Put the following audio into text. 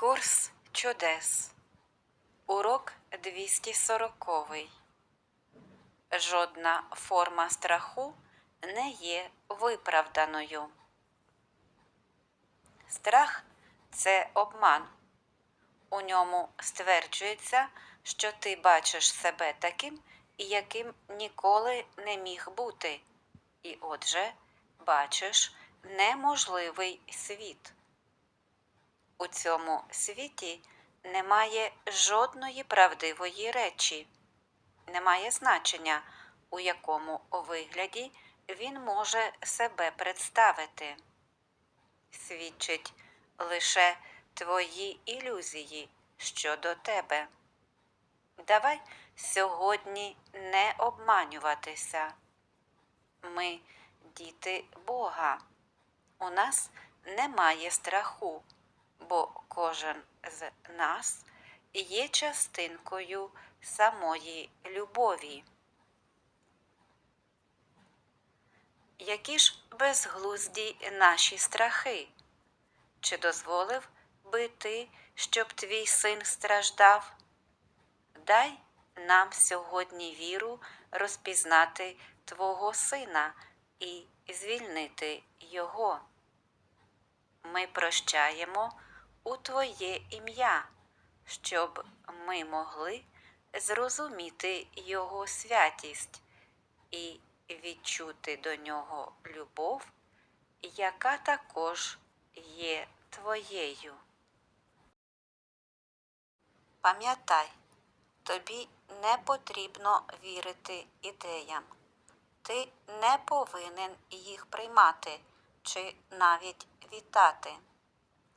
Курс чудес. Урок 240. Жодна форма страху не є виправданою. Страх це обман. У ньому стверджується, що ти бачиш себе таким, яким ніколи не міг бути, і отже, бачиш неможливий світ. У цьому світі немає жодної правдивої речі, немає значення, у якому вигляді він може себе представити. Свідчить лише твої ілюзії щодо тебе. Давай сьогодні не обманюватися. Ми діти Бога. У нас немає страху, бо кожен з нас є частинкою самої любові. Які ж безглузді наші страхи? Чи дозволив би ти, щоб твій син страждав? Дай нам сьогодні віру розпізнати Твого сина і звільнити Його. Ми прощаємо у Твоє ім'я, щоб ми могли зрозуміти Його святість і відчути до нього любов, яка також є Твоєю. Пам'ятай, тобі не потрібно вірити ідеям. Ти не повинен їх приймати чи навіть вітати.